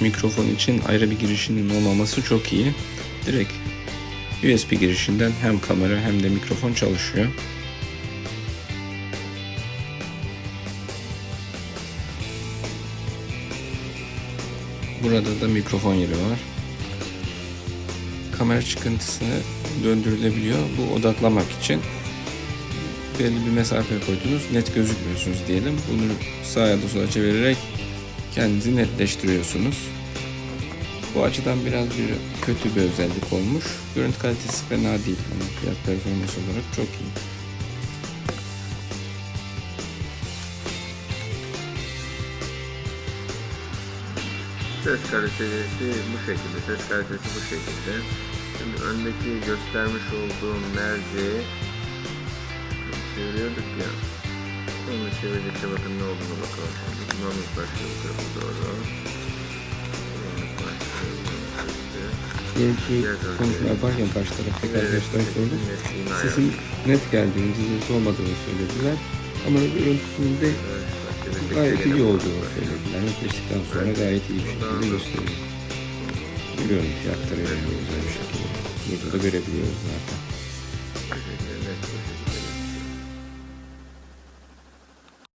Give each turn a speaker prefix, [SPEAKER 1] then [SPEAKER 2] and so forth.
[SPEAKER 1] Mikrofon için ayrı bir girişinin olmaması çok iyi. Direkt USB girişinden hem kamera hem de mikrofon çalışıyor. Burada da mikrofon yeri var. Kamera çıkıntısını döndürülebiliyor. Bu odaklamak için belli bir mesafe koydunuz. Net gözükmüyorsunuz diyelim. Bunu sağa da sola çevirerek kendinizi netleştiriyorsunuz. Bu açıdan biraz bir kötü bir özellik olmuş. Görüntü kalitesi fena değil. Yani fiyat performans olarak çok iyi.
[SPEAKER 2] Ses kalitesi bu şekilde, ses kalitesi bu şekilde. Şimdi öndeki göstermiş olduğum merceği çeviriyorduk ya. Onu çevirdikçe bakın ne olduğunu bakalım. Dinamik başlıyor bu tarafa doğru. Dinamik başlıyor.
[SPEAKER 1] Diyelim ki konuşma yaparken karşı taraftaki arkadaşlar sorduk. Sesin net geldiğini, cızırtı olmadığını söylediler. Ama görüntüsünde gayet iyi olduğunu söylediler. Netleştikten sonra gayet iyi bir şekilde gösteriyor. Bir görüntüyü aktarıyor güzel bir şekilde. Burada da görebiliyoruz zaten.